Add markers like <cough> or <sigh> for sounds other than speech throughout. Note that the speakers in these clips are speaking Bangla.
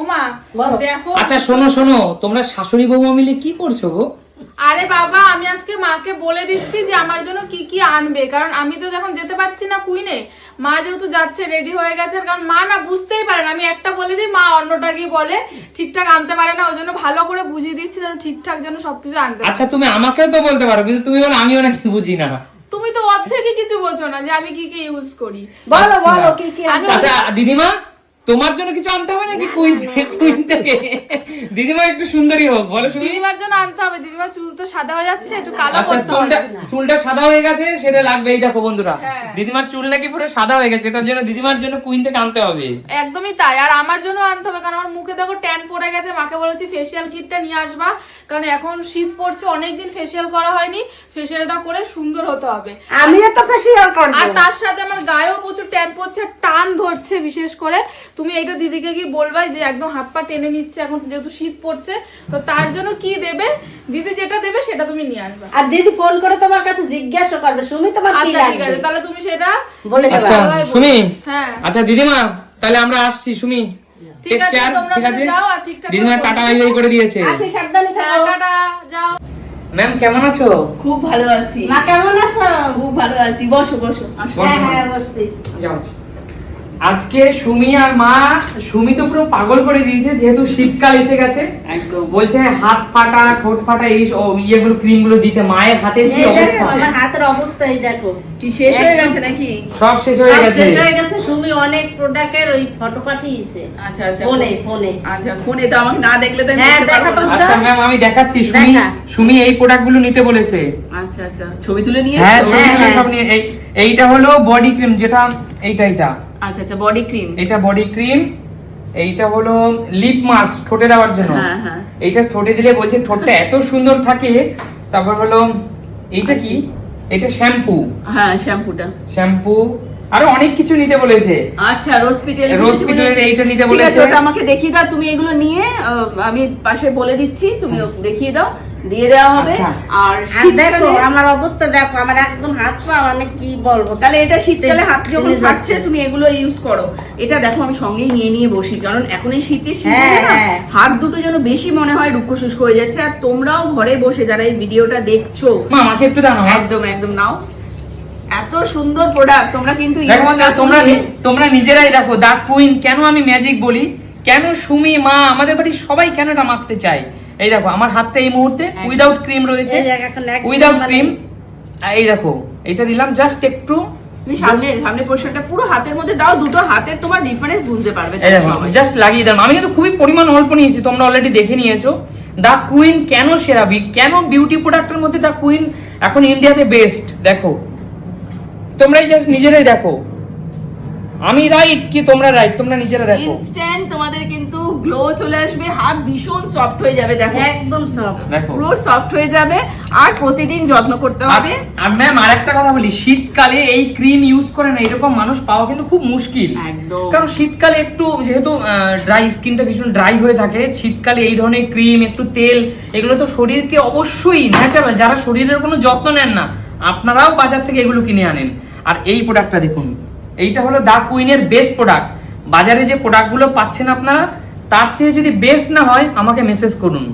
ওমা দেখো। আচ্ছা শোনো শোনো তোমরা শাশুড়ি বৌমা মিলে কি করছ গো? আরে বাবা আমি আজকে মাকে বলে দিচ্ছি যে আমার জন্য কি কি আনবে কারণ আমি তো যখন যেতে পারছি না কুইনে। মা যেহেতু যাচ্ছে রেডি হয়ে গেছে কারণ মা না বুঝতেই পারে না। আমি একটা বলে দিই মা অন্যটা গিয়ে বলে ঠিকঠাক আনতে পারে না ওই জন্য ভালো করে বুঝিয়ে দিচ্ছি যেন ঠিকঠাক যেন সবকিছু আনতে আচ্ছা তুমি আমাকেও তো বলতে পারো কিন্তু তুমি বলো আমিও নাকি বুঝি না। তুমি তো অর্ধেকই কিছু বোঝো না যে আমি কি কি ইউজ করি। বলো আচ্ছা। বলো কি কি আমি আচ্ছা দিদিমা তোমার জন্য কিছু আনতে হবে নাকি কুইন কুইন থেকে? দিদিমা একটু সুন্দরী হোক বলো শুনি। দিদিমার জন্য আনতে হবে। দিদিমার চুল তো সাদা হয়ে যাচ্ছে একটু কালো আচ্ছা করতে চুলটা হবে। চুলটা সাদা হয়ে গেছে সেটা লাগবে। এই দেখো বন্ধুরা হ্যাঁ। দিদিমার চুল নাকি পুরো সাদা হয়ে গেছে এটার জন্য দিদিমার জন্য কুইন থেকে আনতে হবে। একদমই তাই আর আমার জন্য আনতে হবে কারণ আমার মুখে দেখো ট্যান পড়ে গেছে মাকে বলেছি ফেসিয়াল কিটটা নিয়ে আসবা কারণ এখন শীত পড়ছে অনেকদিন ফেসিয়াল করা হয়নি ফেসিয়ালটা করে সুন্দর হতে হবে। আমিও তো ফেসিয়াল করব। আর তার সাথে আমার গায়েও প্রচুর ট্যান পড়ছে টান ধরছে বিশেষ করে তুমি এইটা দিদিকে কি বলবাই যে একদম হাত পা টেনে নিচ্ছে এখন যেহেতু শীত পড়ছে তো তার জন্য কি দেবে? দিদি যেটা দেবে সেটা তুমি নিয়ে আসবা। আর দিদি ফোন করে তোমার কাছে জিজ্ঞাসা করবে সুমি তোমার কি আচ্ছা ঠিক আছে লাগবে তাহলে তুমি সেটা বলে দেবা। আচ্ছা সুমি? হ্যাঁ। আচ্ছা দিদিমা তাহলে আমরা আসছি সুমি। ঠিক আছে, তোমরা যাও আর ঠিকঠাক দিদিমা টাটা বাই বাই করে দিয়েছে। আসি সাবধানে হ্যাঁ, থাকো। টাটা যাও। ম্যাম কেমন আছো? খুব ভালো আছি। মা কেমন আছো? খুব ভালো আছি। বসো বসো। হ্যাঁ হ্যাঁ বসছি। যাও। আজকে সুমি আর মা সুমি তো পুরো পাগল করে দিয়েছে যেহেতু শীতকাল এসে গেছে। বলছে হাত ফাটা ঠোঁট ফাটা এই ও ইয়েগুলো ক্রিমগুলো দিতে মায়ের হাতের শেষ হয়ে অবস্থা? আমার হাতের অবস্থা এই দেখো। কি শেষ হয়ে গেছে নাকি? সব শেষ হয়ে গেছে। শেষ হয়ে গেছে সুমি অনেক প্রোডাক্টের ওই ফটো পাঠিয়েছে। আচ্ছা আচ্ছা। ফোনে ফোনে। আচ্ছা ফোনে তো আমাকে না দেখলে তো হ্যাঁ, দেখা তো আচ্ছা ম্যাম আমি দেখাচ্ছি। সুমি সুমি এই প্রোডাক্টগুলো নিতে বলেছে। আচ্ছা আচ্ছা। ছবি তুলে নিয়ে হ্যাঁ হ্যাঁ। সব নিয়ে এই- এইটা হলো বডি ক্রিম যেটা এইটা এইটা। আচ্ছা আচ্ছা বডি ক্রিম এটা বডি ক্রিম এইটা হলো লিপ মাস্ক ঠোঁটে দেওয়ার জন্য। হ্যাঁ, হ্যাঁ। এইটা ঠোঁটে দিলে বলছে ঠোঁটটা <laughs> এত সুন্দর থাকে তারপর হলো এইটা কি? এটা শ্যাম্পু হ্যাঁ শ্যাম্পুটা শ্যাম্পু আরও অনেক কিছু নিতে বলেছে। আচ্ছা রোজ পিটেল রোজ এইটা নিতে বলেছে। ওটা আমাকে দেখিয়ে দাও তুমি এগুলো নিয়ে আমি পাশে বলে দিচ্ছি তুমি দেখিয়ে দাও। দিয়ে দেওয়া হবে। আচ্ছা। আর দেখো আমার অবস্থা দেখো আমার একদম হাত পা মানে কি বলব? তাহলে এটা শীতকালে হাত যখন ফাটছে তুমি এগুলো ইউজ করো। এটা দেখো আমি সঙ্গেই নিয়ে নিয়ে বসি কারণ এখন এই শীতের হ্যাঁ, সিজনে। হাত দুটো যেন বেশি মনে হয় রুক্ষ শুষ্ক হয়ে যাচ্ছে আর তোমরাও ঘরে বসে যারা এই ভিডিওটা দেখছ মা আমাকে একটু দাও একদম একদম নাও। এত সুন্দর প্রোডাক্ট তোমরা কিন্তু তোমরা তোমরা নিজেরাই দেখো দা কুইন কেন আমি ম্যাজিক বলি? কেন সুমি মা আমাদের বাড়ির সবাই কেন এটা মাখতে চায়? এই দেখো আমার হাতটা এই মুহূর্তে উইদাউট ক্রিম রয়েছে। উইদাউট মানে- ক্রিম এই দেখো এটা দিলাম জাস্ট একটু তুমি সামনে সামনে পোর্শনটা পুরো হাতের মধ্যে দাও দুটো হাতের তোমার ডিফারেন্স বুঝতে পারবে। জাস্ট লাগিয়ে দিলাম। আমি কিন্তু খুবই পরিমাণ অল্প নিয়েছি তোমরা অলরেডি দেখে নিয়েছো। দা কুইন কেন সেরা কেন বিউটি প্রোডাক্টের মধ্যে দা কুইন এখন ইন্ডিয়াতে বেস্ট দেখো তোমরাই জাস্ট নিজেরাই দেখো। আমি রাইট কি তোমরা রাইট তোমরা নিজেরা দেখো। ইনস্ট্যান্ট তোমাদের কিন্তু গ্লো চলে আসবে হাত ভীষণ সফট হয়ে যাবে দেখো। একদম দেখো। পুরো সফট হয়ে যাবে আর প্রতিদিন যত্ন করতে হবে। আর- আর ম্যাম আরেকটা কথা বলি শীতকালে এই ক্রিম ইউজ করে না এরকম মানুষ পাওয়া কিন্তু খুব মুশকিল। একদম। কারণ শীতকালে একটু যেহেতু ড্রাই স্কিনটা ভীষণ ড্রাই হয়ে থাকে শীতকালে এই ধরনের ক্রিম একটু তেল এগুলো তো শরীরকে অবশ্যই ন্যাচারাল যারা শরীরের কোনো যত্ন নেন না আপনারাও বাজার থেকে এগুলো কিনে আনেন। আর এই প্রোডাক্টটা দেখুন এইটা হলো দা কুইনের বেস্ট প্রোডাক্ট। বাজারে যে প্রোডাক্টগুলো পাচ্ছেন আপনারা তার চেয়ে যদি বেস্ট না হয় আমাকে মেসেজ করুন।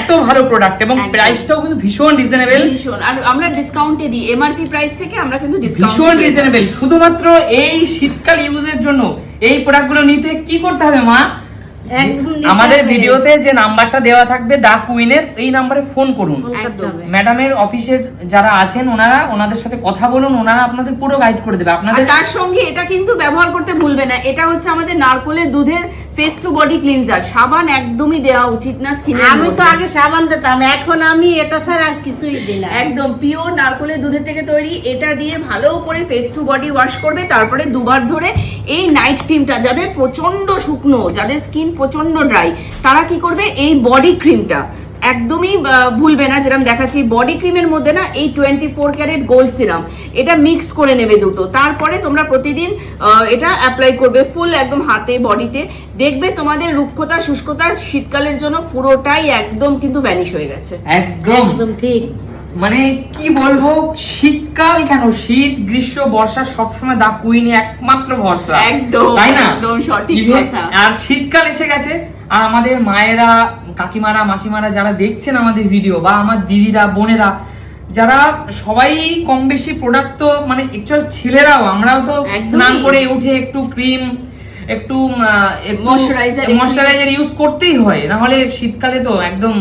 এত ভালো প্রোডাক্ট এবং প্রাইসটাও কিন্তু ভীষণ রিজনেবল ভীষণ। আর আমরা ডিসকাউন্টে দিই। এমআরপি প্রাইস থেকে আমরা কিন্তু ভীষণ ডিসকাউন্ট রিজনেবল শুধুমাত্র এই শীতকাল ইউজের জন্য এই প্রোডাক্টগুলো নিতে কি করতে হবে মা? আমাদের ভিডিওতে যে নাম্বারটা দেওয়া থাকবে দা কুইনের এই নাম্বারে ফোন করুন। ম্যাডামের অফিসের যারা আছেন ওনারা ওনাদের সাথে কথা বলুন ওনারা আপনাদের পুরো গাইড করে দেবে। আপনাদের তার সঙ্গে এটা কিন্তু ব্যবহার করতে ভুলবে না। এটা হচ্ছে আমাদের নারকোলের দুধের ফেস টু বডি ক্লিনজার সাবান একদমই দেওয়া উচিত না স্কিনে আমি তো আগে সাবান দিতাম এখন আমি এটা ছাড়া আর কিছুই দিই না। একদম পিওর নারকোলের দুধের থেকে তৈরি এটা দিয়ে ভালো করে ফেস টু বডি ওয়াশ করবে তারপরে দুবার ধরে এই নাইট ক্রিমটা যাদের প্রচণ্ড শুকনো যাদের স্কিন প্রচণ্ড ড্রাই তারা কি করবে? এই বডি ক্রিমটা একদমই ভুলবে না যেরকম দেখাচ্ছি বডি ক্রিমের মধ্যে না এই twenty four carat gold serum এটা মিক্স করে নেবে দুটো। তারপরে তোমরা প্রতিদিন আহ, এটা অ্যাপ্লাই করবে ফুল একদম হাতে বডিতে দেখবে তোমাদের রুক্ষতা শুষ্কতা শীতকালের জন্য পুরোটাই একদম কিন্তু ভ্যানিশ হয়ে গেছে। একদম। একদম ঠিক। মানে কি বলব শীতকাল কেন? শীত গ্রীষ্ম বর্ষা সবসময় দা কুইনে একমাত্র ভরসা। একদম, তাই না? একদম সঠিক কথা। আর শীতকাল এসে গেছে আর আমাদের মায়েরা কাকিমারা মাসিমারা যারা দেখছেন আমাদের ভিডিও বা আমার দিদিরা বোনেরা যারা সবাই কম বেশি প্রোডাক্ট তো মানে একচুয়াল ছেলেরাও আমরাও তো স্নান করে উঠে একটু ক্রিম একটু ময়শ্চারাইজার ইউজ করতেই হয়। না হলে শীতকালে তো একদম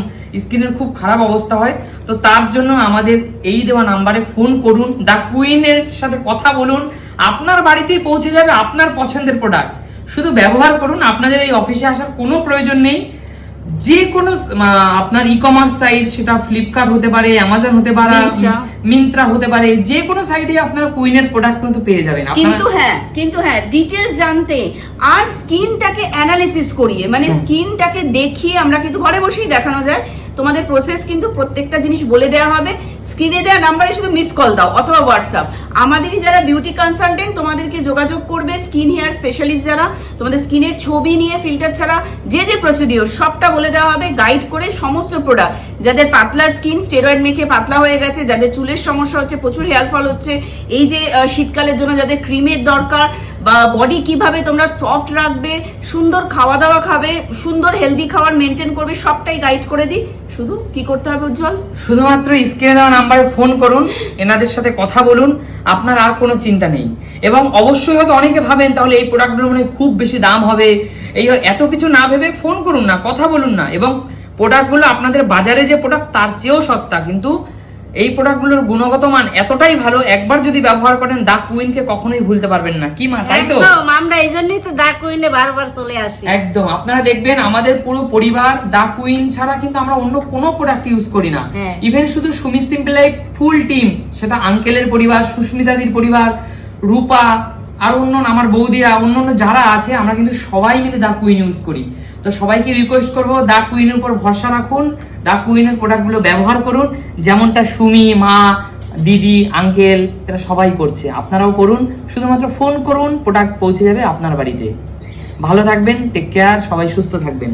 স্কিনের খুব খারাপ অবস্থা হয়। তো তার জন্য আমাদের এই দেওয়া নাম্বারে ফোন করুন দ্য কুইনের সাথে কথা বলুন। আপনার বাড়িতেই পৌঁছে যাবে আপনার পছন্দের প্রোডাক্ট শুধু ব্যবহার করুন, আপনাদের এই অফিসে আসার কোনো প্রয়োজন নেই। যে কোনো আপনার ই কমার্স সাইট সেটা ফ্লিপকার্ট হতে পারে অ্যামাজন হতে পারে মিন্ত্রা হতে পারে যে কোনো সাইটে আপনারা কুইনের প্রোডাক্ট কিন্তু পেয়ে যাবেন। কিন্তু হ্যাঁ কিন্তু হ্যাঁ ডিটেলস জানতে আর স্কিনটাকে অ্যানালিসিস করিয়ে মানে স্কিনটাকে দেখিয়ে আমরা কিন্তু ঘরে বসেই দেখানো যায় তোমাদের প্রসেস কিন্তু প্রত্যেকটা জিনিস বলে দেওয়া হবে। স্ক্রিনে দেওয়া নাম্বারে শুধু মিস কল দাও অথবা হোয়াটসঅ্যাপ আমাদেরই যারা বিউটি কনসালটেন্ট তোমাদেরকে যোগাযোগ করবে স্কিন হেয়ার স্পেশালিস্ট যারা। তোমাদের স্কিনের ছবি নিয়ে ফিল্টার ছাড়া যে যে প্রসিডিওর সবটা বলে দেওয়া হবে গাইড করে সমস্ত প্রোডাক্ট যাদের পাতলা স্কিন স্টেরয়েড মেখে পাতলা হয়ে গেছে, যাদের চুলের সমস্যা হচ্ছে, প্রচুর হেয়ার ফল হচ্ছে, এই যে শীতকালের জন্য যাদের ক্রিমের দরকার বা বডি কীভাবে তোমরা সফট রাখবে, সুন্দর খাওয়া দাওয়া খাবে, সুন্দর হেলদি খাবার মেনটেন করবে, সবটাই গাইড করে দিই। শুধু কি করতে হবে উজ্জ্বল? শুধুমাত্র স্ক্রিনে দেওয়া নাম্বারে ফোন করুন, এনাদের সাথে কথা বলুন, আপনার আর কোনো চিন্তা নেই। এবং অবশ্যই হয়তো অনেকে ভাবেন, তাহলে এই প্রোডাক্টগুলো মানে খুব বেশি দাম হবে। এই এত কিছু না ভেবে ফোন করুন না, কথা বলুন না। এবং প্রোডাক্টগুলো আপনাদের বাজারে যে প্রোডাক্ট তার চেয়েও সস্তা। কিন্তু এই প্রোডাক্টগুলোর গুণগত মান এতটাই ভালো একবার যদি ব্যবহার করেন দা কুইনকে কখনোই ভুলতে পারবেন না। কি মা তাই তো? একদম আমরা এই জন্যই তো দা কুইনে বারবার চলে আসি। একদম আপনারা দেখবেন আমাদের পুরো পরিবার দা কুইন ছাড়া কিন্তু আমরা অন্য কোনো প্রোডাক্ট ইউজ করি না। হ্যাঁ। ইভেন শুধু Sumi simple life full team সেটা আঙ্কেলের পরিবার সুস্মিতাদির পরিবার রূপা আর অন্য আমার বৌদিরা অন্য অন্য যারা আছে, আমরা কিন্তু সবাই মিলে দা কুইন ইউজ করি। তো সবাইকে রিকোয়েস্ট করব, দা কুইনের উপর ভরসা রাখুন, দা কুইনের প্রোডাক্টগুলো ব্যবহার করুন, যেমনটা সুমি, মা, দিদি আঙ্কেল এরা সবাই করছে। আপনারাও করুন, শুধুমাত্র ফোন করুন প্রোডাক্ট পৌঁছে যাবে আপনার বাড়িতে। ভালো থাকবেন টেক কেয়ার সবাই সুস্থ থাকবেন।